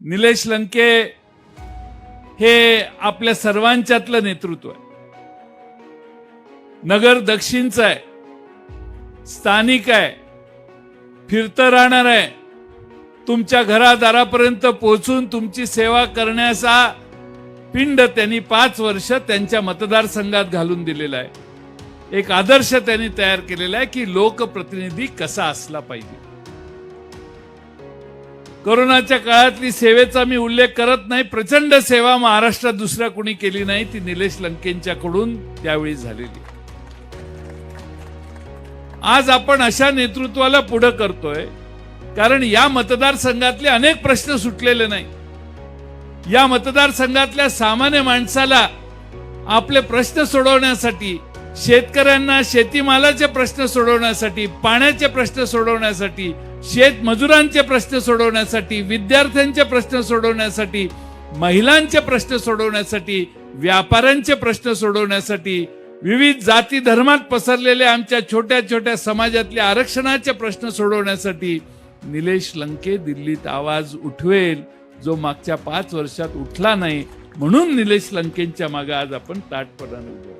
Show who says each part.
Speaker 1: निलेश लंके हे आपल्या सर्वांच्यातलं नेतृत्व आहे. नगर दक्षिणचं आहे. स्थानिक आहे. फिरतं राहणार आहे. तुमच्या घरादारापर्यंत पोहोचून तुमची सेवा करण्याचा पिंड त्यांनी पाच वर्ष त्यांच्या मतदारसंघात घालून दिलेला आहे. एक आदर्श त्यांनी तयार केलेला आहे की लोकप्रतिनिधी कसा असला पाहिजे. कोरोनाच्या काळातली सेवेचा मी उल्लेख करत नाही. प्रचंड सेवा महाराष्ट्रात दुसऱ्या कुणी केली नाही ती निलेश लंकेंच्याकडून त्यावेळी झालेली. आज आपण अशा नेतृत्वाला पुढे करतोय कारण या मतदारसंघातले अनेक प्रश्न सुटलेले नाही. या मतदारसंघातल्या सामान्य माणसाला आपले प्रश्न सोडवण्यासाठी शेतकऱ्यांना शेतीमालाचे प्रश्न सोडवण्यासाठी पाण्याचे प्रश्न सोडवण्यासाठी शेतमजुरांचे प्रश्न सोडवण्यासाठी विद्यार्थ्यांचे प्रश्न सोडवण्यासाठी महिलांचे प्रश्न सोडवण्यासाठी व्यापाऱ्यांचे प्रश्न सोडवण्यासाठी विविध जाती धर्मात पसरलेल्या आमच्या छोट्या छोट्या समाजातल्या आरक्षणाचे प्रश्न सोडवण्यासाठी निलेश लंके दिल्लीत आवाज उठवेल जो मागच्या पाच वर्षात उठला नाही. म्हणून निलेश लंकेंच्या मागे आज आपण ताटपणाने उभे